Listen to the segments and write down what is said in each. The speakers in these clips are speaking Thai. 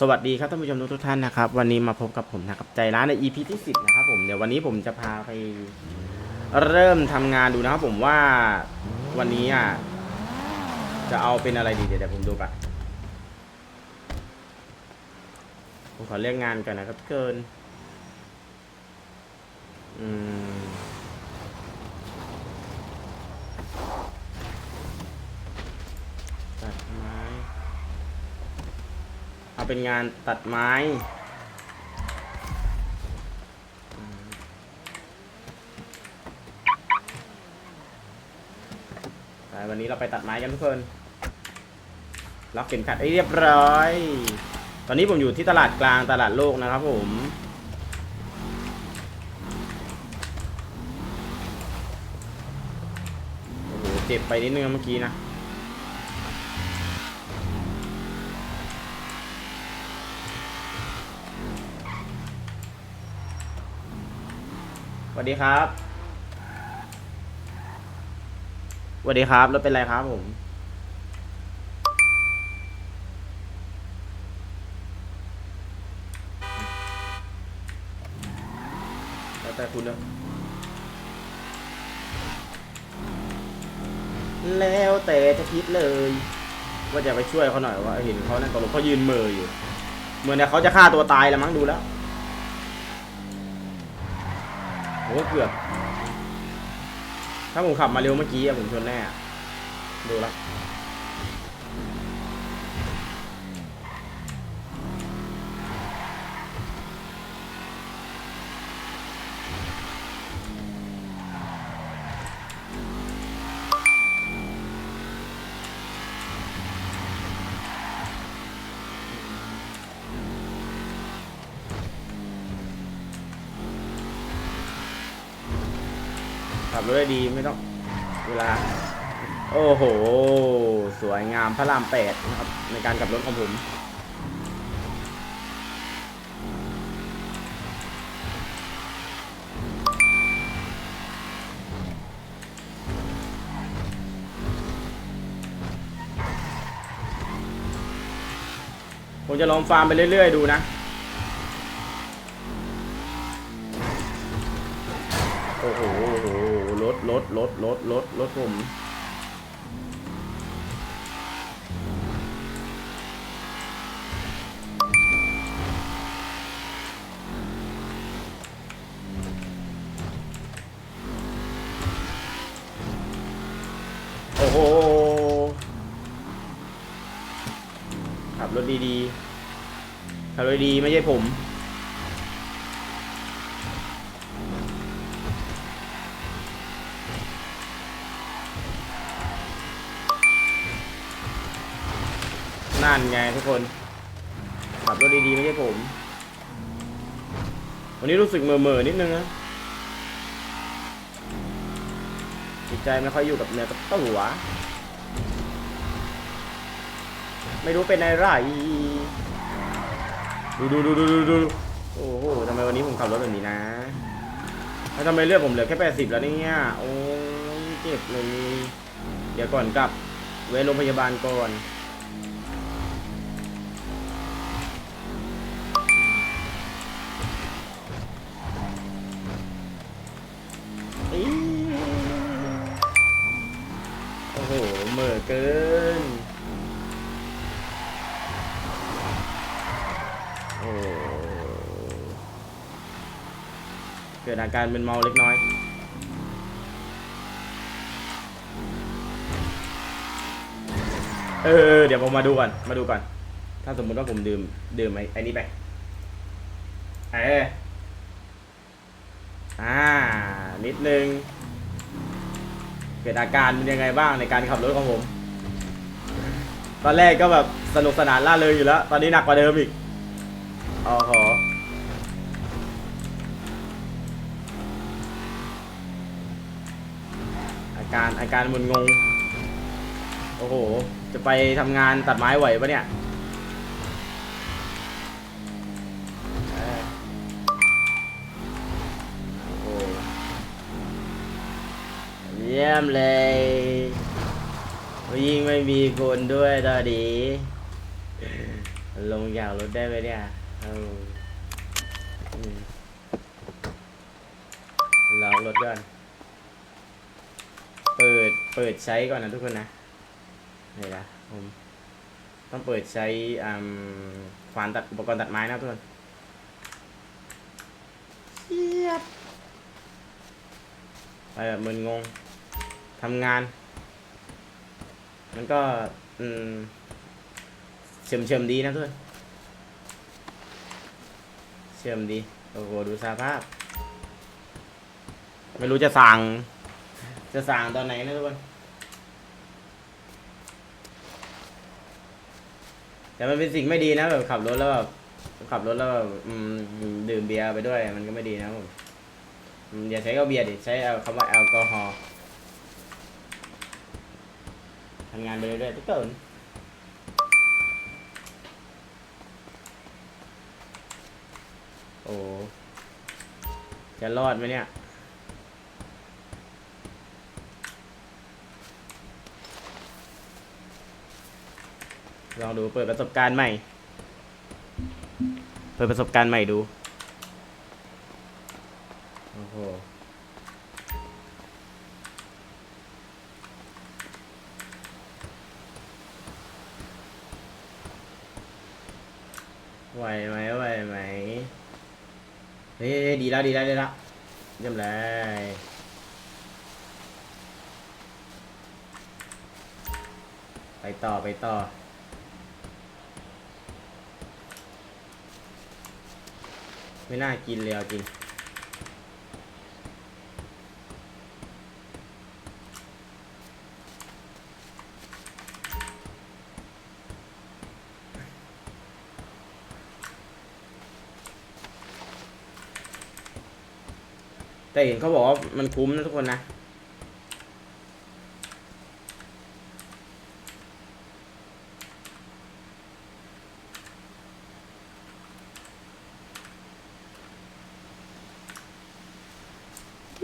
สวัสดีครับท่านผู้ชมทุกท่านนะครับ วันนี้มาพบกับผมนะครับใจร้านใน EP ที่ 10 นะครับผมเดี๋ยววันนี้ผมจะพาไปเริ่มทำงานดูนะครับผมว่าวันนี้อะจะเอาเป็นอะไรดีเดี๋ยวผมดูก่อนผมขอเรียกงานกันนะครับเกิน อืมตัดไม้ เอาเป็นงานตัดไม้วันนี้เราไปตัดไม้กันทุกคนล็อกเข็มขัดเรียบร้อย ตอนนี้ผมอยู่ที่ตลาดกลางตลาดโลกนะครับผมโอ้โหเจ็บไปนิดนึงเมื่อกี้นะ สวัสดีครับสวัสดีครับรถเป็นไรครับผมแล้วแต่คุณนะแล้วแต่จะคิดเลย ว่าจะไปช่วยเขาหน่อยว่าเห็นเขานั่นตกลงเขายืนเมออยู่ เหมือนเนี่ยเขาจะฆ่าตัวตายแล้วมั้งดูแล้ว โอ้เกือบ ถ้าผมขับมาเร็วเมื่อกี้อะผมชนแน่ ดูละ ขับรถได้ดีไม่ต้องเวลา โอ้โห สวยงามพระรามแปดนะครับ ในการขับรถของผมผมจะลองฟาร์มไปเรื่อยๆดูนะ รถรถรถรถรถผมโอ้โหขับรถดีๆขับรถดีไม่ใช่ผม นั่นไงทุกคนขับรถดีๆไม่ใช่ผม วันนี้รู้สึกเมื่อๆนิดนึงนะจิตใจไม่ค่อยอยู่กับเนื้อกับตัวไม่รู้เป็นอะไรดูดูดูดูดูดูโอ้โหทำไมวันนี้ผมขับรถแบบนี้นะแล้วทำไมเลือดผมเหลือแค่แปดสิบแล้วเนี่ย โอ้เจ็บเลย เดี๋ยวก่อนกลับเวะโรงพยาบาลก่อน เกิดอาการเป็นเมาเล็กน้อยเออเดี๋ยวผมมาดูก่อน มาดูก่อน ถ้าสมมติว่าผมดื่ม ดื่มไอ้ไอ้นี่ไปเอออ่า นิดนึง เกิดอาการเป็นยังไงบ้างในการขับรถของผม ตอนแรกก็แบบสนุกสนานล่าเริงอยู่แล้ว ตอนนี้หนักกว่าเดิมอีกอ๋อ อาการมึนงง โอ้โห จะไปทำงานตัดไม้ไหวปะเนี่ยเยี่ยมเลยยิ่งไม่มีคนด้วยตอนนี้ลงอยากรถได้ไหมเนี่ยลอกรถก่อน เปิดใช้ก่อนนะทุกคนนะนี่นะผมต้องเปิดใช้ขวานตัดอุปกรณ์ตัดไม้นะทุกคนเชียบไปแบบมึนงงทำงาน มันก็เชื่อมเชื่อมดีนะทุกคนเชื่อมดี โอ้โห ดูสภาพ ไม่รู้จะสั่ง จะสั่งตอนไหนนะทุกคนแต่มันเป็นสิ่งไม่ดีนะแบบขับรถแล้วแบบขับรถแล้วแบบดื่มเบียร์ไปด้วย มันก็ไม่ดีนะผมอย่าใช้ก็เบียร์ดิใช้เอาคำว่าแอลกอฮอล์ทำงานไปเรื่อยๆทุกคนโอ้จะรอดไหมเนี่ย ลองดูเปิดประสบการณ์ใหม่ เปิดประสบการณ์ใหม่ดู โอ้โห ไหวไหมไหวไหม เฮ้ยดีแล้วดีแล้วดีแล้วเยี่ยมเลยไปต่อไปต่อ ไม่น่ากินเลยอาจริง แต่เห็นเขาบอกว่ามันคุ้มนะทุกคนนะ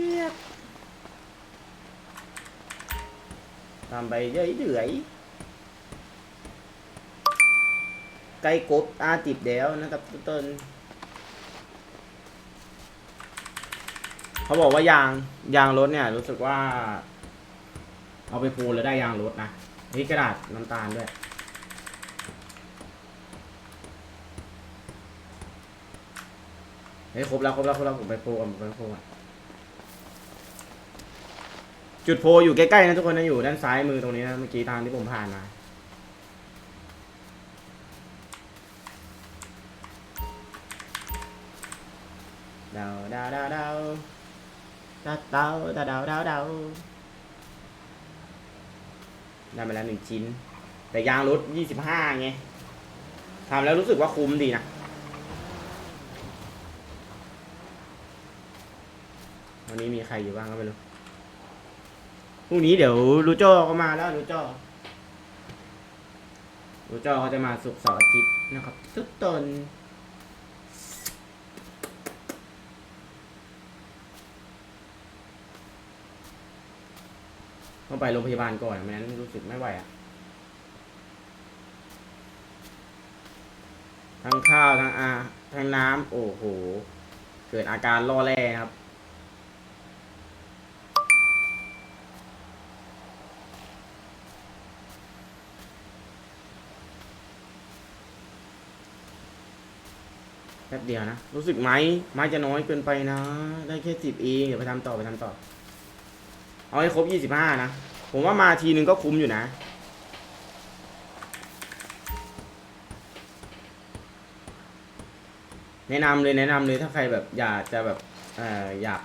เทียบตามไปเรื่อยเรื่อยๆไกลกบอาติดเดียวนะครับทุกต้น เขาบอกว่ายางยางรถเนี่ย รู้สึกว่า เอาไปปูแล้วได้ยางรถนะนี่กระดาษน้ำตาลด้วยเฮ้ยครบแล้วครบแล้วครบแล้วผมไปโพลก่อนผมไปโพลก่อน จุดโพอยู่ใกล้ๆนะทุกคนนะอยู่ด้านซ้ายมือตรงนี้นะเมื่อกี้ทางที่ผมผ่านมาดาวดาวดาวดาวดาวดาวดาวดาวดาวดาวได้มาแล้วหนึ่งชิ้น แต่ยางรถยี่สิบห้าไงทำแล้วรู้สึกว่าคุ้มดีนะวันนี้มีใครอยู่บ้างก็ไม่รู้ รุ่งนี้เดี๋ยวรูโจ้ก็มาแล้วรูโจ้รูโจ้เขาจะมาสุกเสาร์อาทิตย์นะครับ ทุกตนต้องไปโรงพยาบาลก่อนไม่งั้นรู้สึกไม่ไหวอะทั้งข้าวทั้งอาทั้งน้ำโอ้โห เกิดอาการล่อแร่ครับ แป๊บเดียวนะ รู้สึกไหมไม้จะน้อยเกินไปนะ ได้แค่สิบเองเดี๋ยวไปทำต่อไปทำต่อ เอาให้ครบยี่สิบห้านะ ผมว่ามาทีนึงก็คุ้มอยู่นะ แนะนำเลยแนะนำเลยถ้าใครแบบอยากจะแบบเอ่ออยาก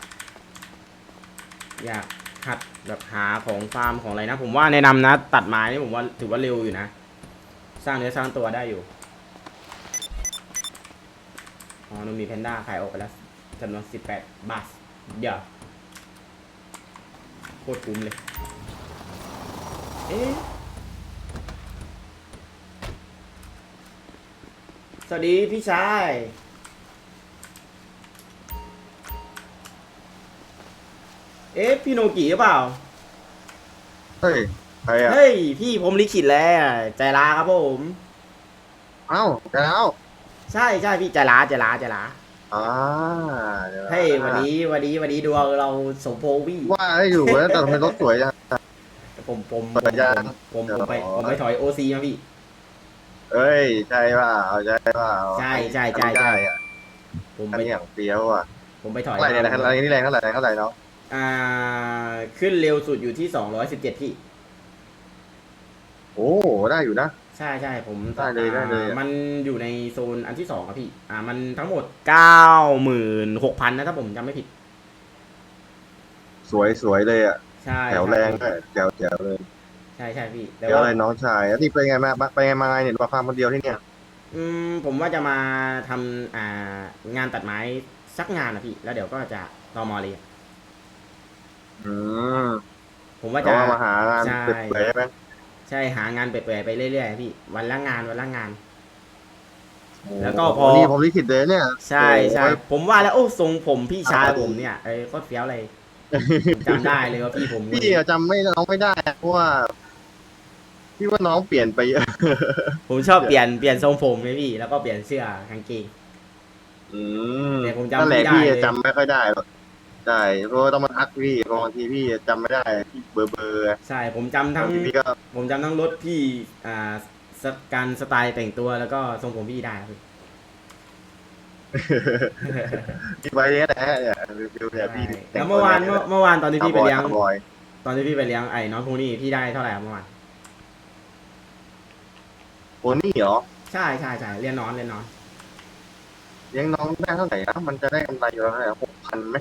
อยากหัดแบบหาของฟาร์มของอะไรนะ ผมว่าแนะนำนะ ตัดไม้นี่ผมว่าถือว่าเร็วอยู่นะ สร้างเนื้อสร้างตัวได้อยู่ อ๋อมันมีแพนด้าขายออกไปแล้วจำนวนสิบแปดบาท เดี๋ยวโคตรคุ้มเลย เอ๊ะ สวัสดีพี่ชาย เอ๊ะ พี่โนกิหรือเปล่า เฮ้ย ใครอะ เฮ้ย พี่ผมลิขิตแล้ว ใจร้าครับผม เอ้าแล้ว ใช่ใช่พี่ใจร้าใจร้าใจร้าอ่าเดี๋ยวนะเฮ้ยวันนี้วันนี้วันนี้ดวงเราสมพงษ์พี่ว่าให้อยู่แล้วแต่ทำไมรถสวยจัง ผมผมเปิดยางผมผมผมไปผมไปถอยโอซีมาพี่ เอ้ย ใช่ป่ะเอาใช่ป่ะใช่ใช่ใช่ใช่ ได้อะผมอันไปนี้อย่างเฟี้ยวอะผมไปถอยเท่าไหร่เนี่ยนะคันนี้แรงเท่าไหร่แรงเท่าไหร่เนาะอ่าขึ้นเร็วสุดอยู่ที่สองร้อยสิบเจ็ดพี่ โอ้ได้อยู่นะ ใช่ใช่ผมได้เลยได้เลยอ่ามันอยู่ในโซนอันที่สองครับพี่ อ่า มันทั้งหมดเก้าหมื่นหกพันนะถ้าผมจำไม่ผิด สวยสวยเลยอะใช่แถวแรงด้วยแถวแถวเลยใช่ใช่พี่แต่แถวว่าเลยน้องชายแล้วนี่ไปไงมาไปไงมาไงเนี่ยมาฟาร์มคนเดียวที่เนี่ยอืมผมว่าจะมาทำอ่างานตัดไม้สักงานนะพี่ แล้วเดี๋ยวก็จะตอมอเลย อืมผมว่าแต่จะว่ามาหางานใช่ เปื่อยๆใช่ไหม ใช่หางานเปื่อยๆไปเรื่อยๆพี่ วันละงานวันละงานโอ้แล้วก็พอ นี่ผมลิขิตเลยเนี่ยใช่ใช่โอ้ยผมว่าแล้วโอ้ทรงผมพี่ชายเอาไปผมเนี่ยเอ้ยโคตรเฟี้ยวเลยผมจำได้เลยว่าพี่ผมพี่อะจำไม่น้องไม่ได้เพราะว่าพี่ว่าน้องเปลี่ยนไปเยอะผมชอบเปลี่ยนเปลี่ยนทรงผมเลยพี่ แล้วก็เปลี่ยนเสื้อกางเกงอืมแต่ผมจำนั่นแหละไม่ได้พี่เลยจำไม่ค่อยได้หรอก ใช่เพราะว่าต้องมาทักพี่เพราะบางทีพี่จำไม่ได้พี่เบอร์เบอร์ใช่ผมจำทั้บางงทีพี่ก็ผมจำทั้งรถพี่อ่าสการสไตล์แต่งตัวแล้วก็ทรงผมพี่ได้ครับพี่ พี่ไว้เนี่ยแหละเนี่ยฟิวเนี่ยพี่แล้วเมื่อวานเมื่อเมื่อวานตอนที่พี่ไปเลี้ยง บอย ตอนที่พี่ไปเลี้ยงไอ้น้องพงนี่พี่ได้เท่าไหร่ครับเมื่อวานโอ้นี่เหรอใช่ใช่ใช่เรียนนอนเรียนนอน เลี้ยงน้องได้เท่าไหร่นะมันจะได้กำไรอยู่แล้วเท่าไหร่หกพันไหม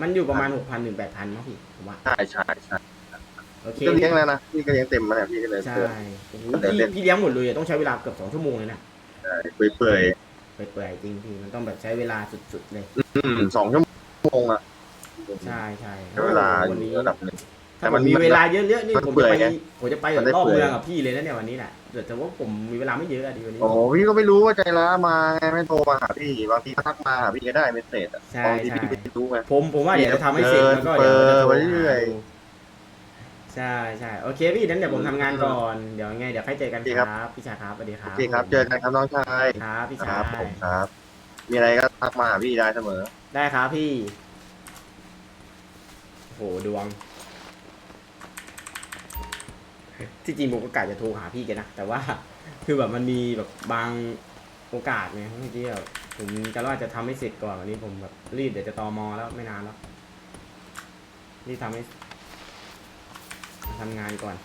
มันอยู่ประมาณหกพันถึงแปดพันมั้งพี่ผมว่าใช่ใช่ใช่โอเคก็เลี้ยงแล้วนะพี่ก็เลี้ยงเต็มมาเนี่ยพี่ก็เลยใช่เปิดโอ้โหเดี๋ยวพี่เล่น พี่เลี้ยงหมดเลยอะต้องใช้เวลาเกือบสองชั่วโมงเลยนะเปื่อยเปื่อยเปื่อยๆจริงพี่มันต้องแบบใช้เวลาสุดๆเลย ๆอืมสองชั่วโมงอะใช่ใช่ใช้เวลาอวันยู่นี้ ระดับหนึ่ง ถ้าแต่ผมันมมีเวลาเยอะๆนี่มันผมเปื่จะอยไปไงผมจะไปมันได้รอบเปื่อย เมืองกับพี่เลยนะเนี่ยวันนี้แหละแต่แต่ว่าผมมีเวลาไม่เยอะอะดีวันนี้ โอ้โหพี่ก็ไม่รู้ว่าใจร้ามาไงไม่โทรมาหาพี่บางทีก็ทักมาหาพี่ก็ได้เมสเซจอะใช่บางทีใช่ พี่ไม่รู้ไง ผมผมว่าเดี๋ยวจะทำให้เสร็จแล้วก็เดี๋ยวจะโทรไปหาเรื่อย ดูใช่ใช่โอเคพี่นั้นเดี๋ยวผมทำงานก่อนเดี๋ยวไงเดี๋ยวค่อยเจอกันโอเคคครัรับบพี่ชายครับสวัสดีครับโอเคครับเจอกันครับน้องชายครับพี่คชารับยผมครับ มีอะไรก็ทักมาหาพี่ได้เสมอ ได้ครับพี่โหดวง ที่จริงผมก็กะจะโทรหาพี่แกันนะ แต่ว่า คือแบบมันมีแบบบางโอกาสไงที่แบบผมจะว่าจะทำให้เสร็จก่อนวันนี้ผมแบบรีบเดี๋ยวจะตอมอแล้วไม่นานแล้วรีบทำให้ทำงานก่อน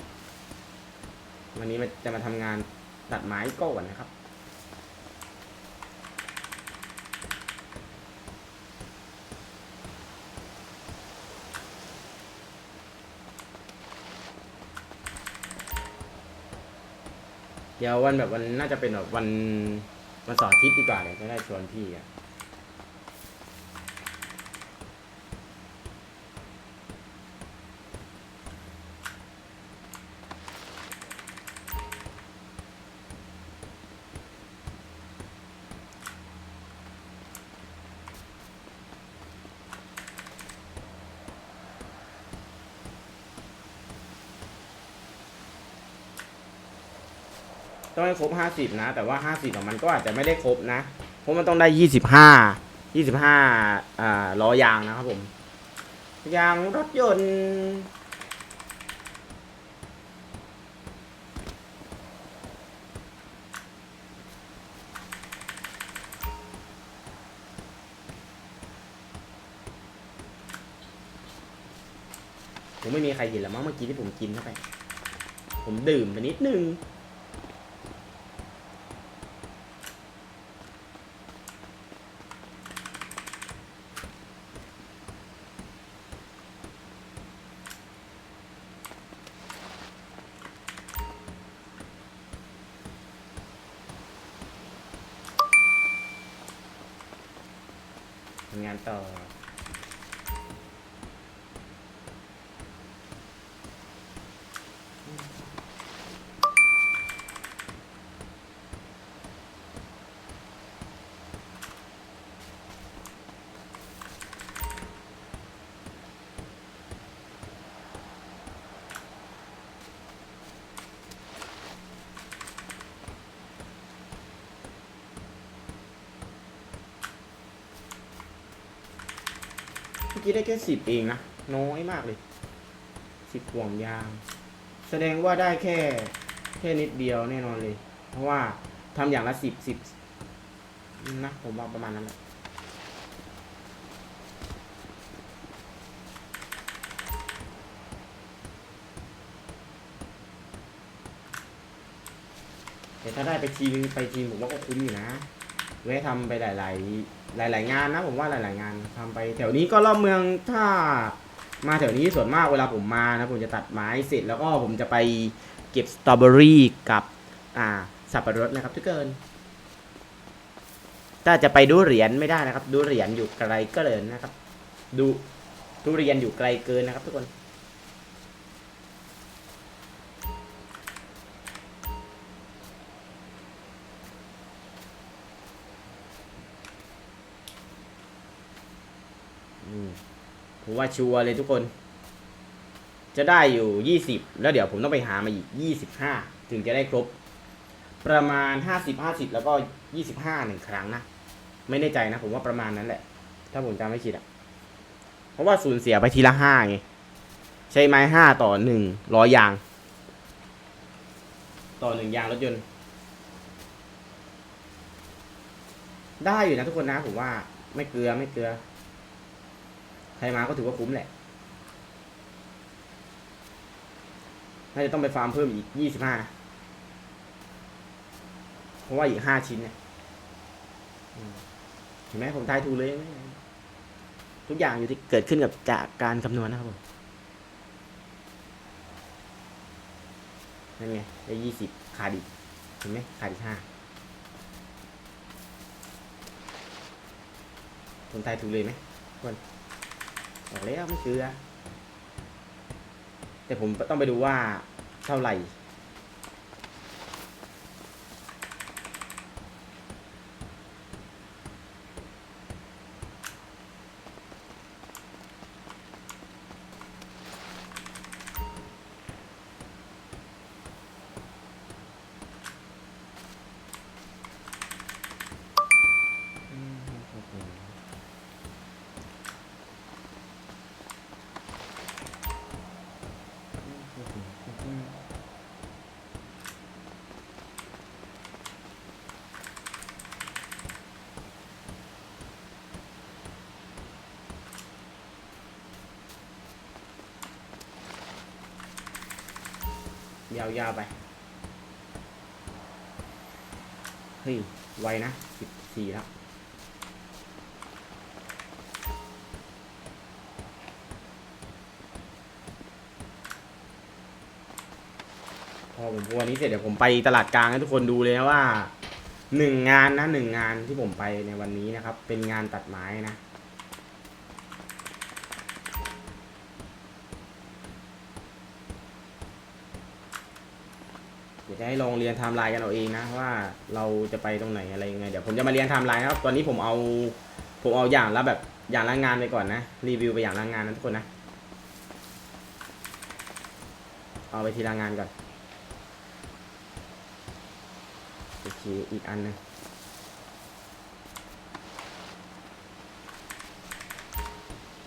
วันนี้มันจะมาทำงานตัดไม้ก่อนนะครับ เดี๋ยววันแบบวันน่าจะเป็นแบบวันวันเสาร์อาทิตย์ดีกว่าเลยจะได้ชวนพี่อะ ให้ครบห้าสิบนะ แต่ว่าห้าสิบของมันก็อาจจะไม่ได้ครบนะ เพราะมันต้องได้ยี่สิบห้ายี่สิบห้าอ่าล้อยางนะครับผม ยางรถยนต์ผมไม่มีใครเห็นแล้วมั้งเมื่อกี้ที่ผมกินเข้าไป ผมดื่มไปนิดนึง กี้ได้แค่สิบเองนะ น้อยมากเลยสิบห่วงยาง แสดงว่าได้แค่แค่นิดเดียวแน่นอนเลย เพราะว่าทำอย่างละสิบสิบนะผมว่าประมาณนั้นแหละแต่ถ้าได้ไปทีนึงไปทีมผมว่าก็คุ้มอยู่นะ ไว้ทำไปหลาย ๆ หลาย ๆ งานนะ ผมว่าหลาย ๆ งานทำไป แถวนี้ก็รอบเมืองถ้ามาแถวนี้ส่วนมากเวลาผมมานะผมจะตัดไม้เสร็จแล้วก็ผมจะไปเก็บสตรอเบอรี่กับอ่าสับปะรดนะครับ ทุกคนถ้าจะไปดูเหรียญไม่ได้นะครับ ดูเหรียญอยู่ไกลเกินนะครับ ดูดูเหรียนอยู่ไกลเกินนะครับ ทุกคน ผมว่าชัวร์เลยทุกคน จะได้อยู่ยี่สิบแล้วเดี๋ยวผมต้องไปหามาอีกยี่สิบห้าถึงจะได้ครบ ประมาณห้าสิบห้าสิบแล้วก็ยี่สิบห้าหนึ่งครั้งนะ ไม่แน่ใจนะ ผมว่าประมาณนั้นแหละ ถ้าผมจำไม่ผิดอะเพราะว่าสูญเสียไปทีละห้าไง ใช้ไม้ห้าต่อหนึ่งร้อยยาง ต่อหนึ่งยางรถยนต์ ได้อยู่นะทุกคนนะผมว่าไม่เกลือไม่เกลือ ครมาก็ถือว่าคุ้มแหละ น่าจะต้องไปฟาร์มเพิ่มอีกยี่สิบห้านะ เพราะว่าอีกห้าชิ้นเนี่ยเห็นไหมผมทายถูกเลยเห็นไหมทุกอย่างอยู่ที่เกิดขึ้นกับจากการคำนวณนะครับผมนั่นไงได้ยี่สิบขาดอีกเห็นไหมขาดอีกห้าผมทายถูกเลยไหมคน บอกแล้วไม่เกลือแต่ผมต้องไปดูว่าเท่าไหร่ ยาวๆไป เฮ้ย ไวนะสิบสี่แล้วพอผมวันนี้เสร็จเดี๋ยวผมไปตลาดกลางให้ทุกคนดูเลยนะว่าหนึ่งงานนะหนึ่งงานที่ผมไปในวันนี้นะครับ เป็นงานตัดไม้นะ จะให้ลองเรียนไทม์ไลน์กันเอาเองนะว่าเราจะไปตรงไหนอะไรยังไงเดี๋ยวผมจะมาเรียนไทม์ไลน์ครับ ตอนนี้ผมเอาผมเอาอย่างละแบบอย่างละงานไปก่อนนะ รีวิวไปอย่างละงานนะทุกคนนะ เอาไปทีละงานก่อนโอเคอีกอันหนึง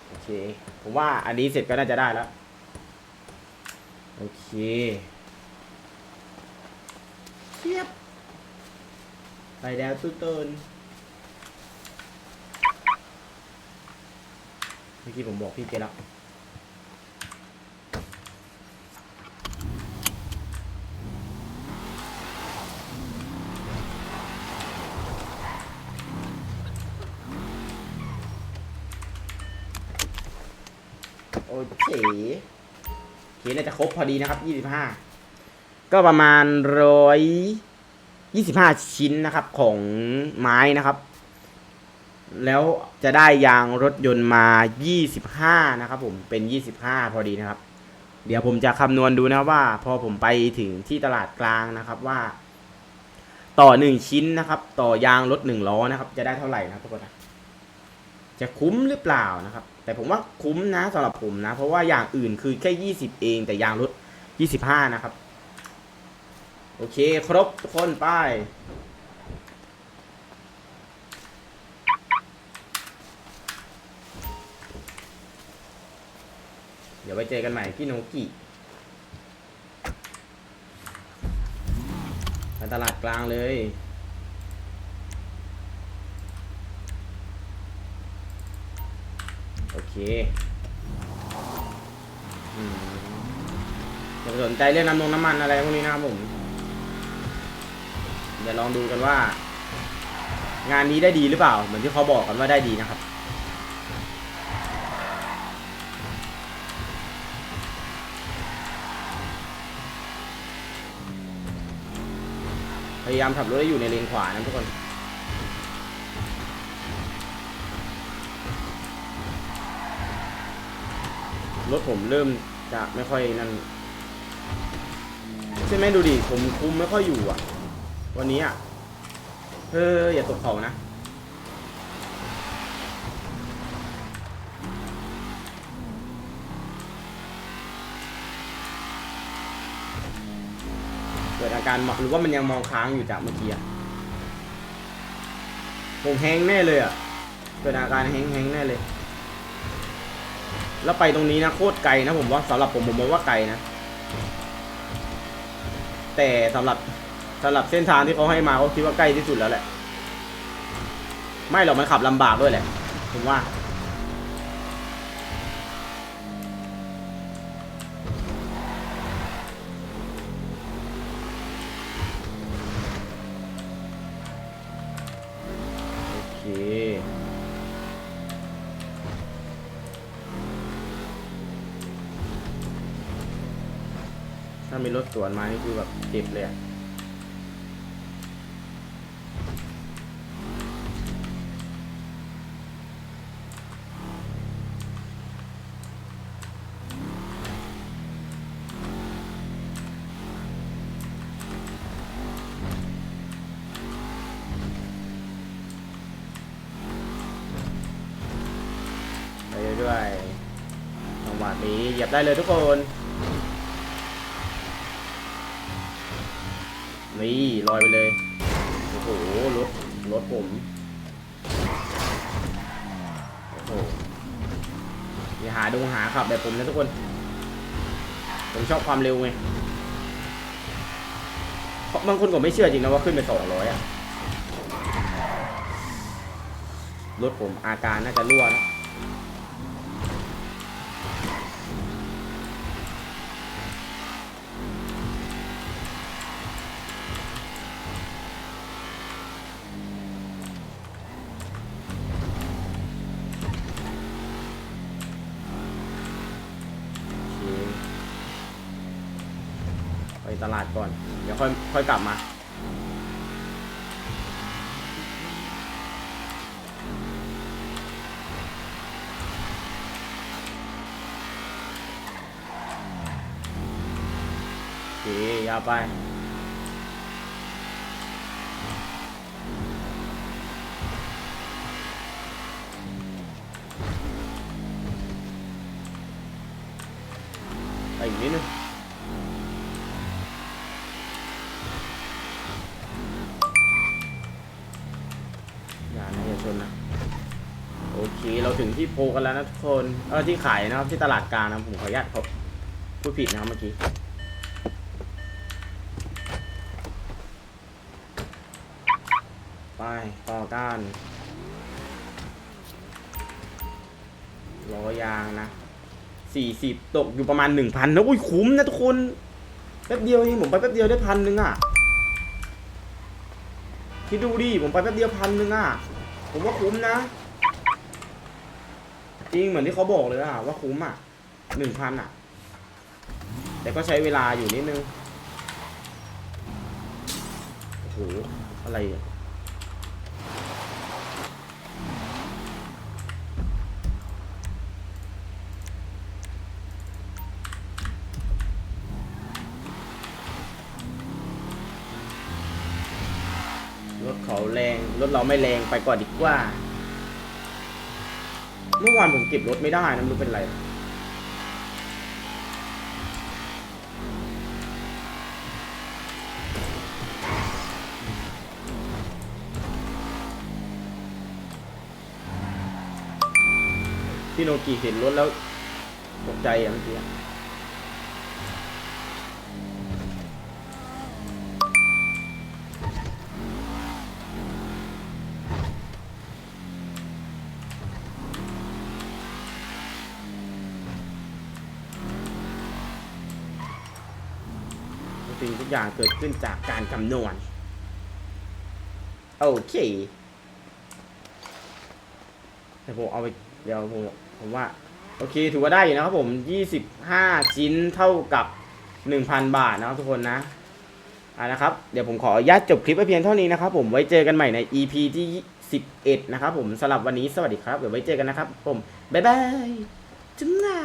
โอเค ผมว่าอันนี้เสร็จก็น่าจะได้แล้ว โอเค เทียบ ไปแล้วตุ้นต้นเมื่อกี้ผมบอกพี่เกแล้วโอเคเคน่าจะครบพอดีนะครับยี่สิบห้า ก็ประมาณร้อยยี่สิบห้าชิ้นนะครับของไม้นะครับ แล้วจะได้ยางรถยนต์มายี่สิบห้านะครับ ผมเป็นยี่สิบห้าพอดีนะครับ เดี๋ยวผมจะคำนวณดูนะว่า พอผมไปถึงที่ตลาดกลางนะครับว่า ต่อหนึ่งชิ้นนะครับ ต่อยางรถหนึ่งล้อนะครับ จะได้เท่าไหร่นะครับทุกคนจะคุ้มหรือเปล่านะครับ แต่ผมว่าคุ้มนะสำหรับผมนะ เพราะว่าอย่างอื่นคือแค่ยี่สิบเองแต่ยางรถยี่สิบห้านะครับ โอเค ครบทุกคนไป้ายยวไว้เจอกันใหม่พี่โนกิไปตลาดกลางเลย โอเคอย่าสนใจเรื่องน้ำนงน้ำมันอะไรพวกนี้นะครับผม เดี๋ยวลองดูกันว่า งานนี้ได้ดีหรือเปล่า เหมือนที่เขาบอกกันว่าได้ดีนะครับพยายามขับรถให้อยู่ในเลนขวานะทุกคนรถผมเริ่มจะไม่ค่อยนั่นใช่ไหมดูดิผมคุมไม่ค่อยอยู่อะ วันนี้อะ เออ อย่าตกเขานะ เกิดอาการหมอกรือว่ามันยังมองค้างอยู่จากเมื่อกี้อะผมแฮงแน่เลยอะ เกิดอาการแฮงก์แฮงแน่เลย แล้วไปตรงนี้นะโคตรไกลนะผมว่าสำหรับผมผมมองว่าไกลนะ แต่สำหรับ สำหรับเส้นทางที่เขาให้มาเขาคิดว่าใกล้ที่สุดแล้วแหละ ไม่หรอกมันขับลำบากด้วยแหละ ผมว่า โอเค ถ้ามีรถสวนมานี่คือแบบเจ็บเลยอะ ได้เลยทุกคน นี่ลอยไปเลย โอ้โหรถรถผม โอ้โหอย่าหาดูหาขับแบบผมนะทุกคน ผมชอบความเร็วไงเพราะบางคนก็ไม่เชื่อจริงนะว่าขึ้นไปสองร้อยอะรถผมอาการน่าจะรั่วนะ ค่อยกลับมา โอเคยาวไปอีกนิดนึงู่ที่โพกันแล้วนะทุกคนเออที่ขายนะครับที่ตลาดกลางนะผมขออนุญาตขอพูดผิดนะครับเมื่อกี้ไปต่อกันล้อยางนะสี่สิบตกอยู่ประมาณหนึ่งพันนะอุ้ยคุ้มนะทุกคนแป๊บเดียวเองผมไปแป๊บเดียวได้พันหนึ่งอะคิดดูดิผมไปแป๊บเดียวพันหนึ่งอะผมว่าคุ้มนะ จริงเหมือนที่เขาบอกเลยอะว่าคุ้มอะหนึ่งพันอะแต่ก็ใช้เวลาอยู่นิดนึง โอ้โห อะไรอะรถเขาแรง รถเราไม่แรงไปก่อนดีกว่า เมื่อวานผมเก็บรถไม่ได้นะไม่รู้เป็นไร พี่โนกีเห็นรถแล้วตกใจอะเมื่อกี้ อะทุกอย่างเกิดขึ้นจากการคำนวณ โอเคเดี๋ยวผมเอาไปเดี๋ยวผมผมว่า โอเคถือว่าได้อยู่นะครับผม 25 ชิ้นเท่ากับ 1,000 บาทนะครับทุกคนนะอ่านะครับ เดี๋ยวผมขออนุญาตจบคลิปไว้เพียงเท่านี้นะครับผมไว้เจอกันใหม่ใน EP ที่ 11 นะครับผมสำหรับวันนี้สวัสดีครับ เดี๋ยวไว้เจอกันนะครับผม บ๊ายบายจุ๊มนา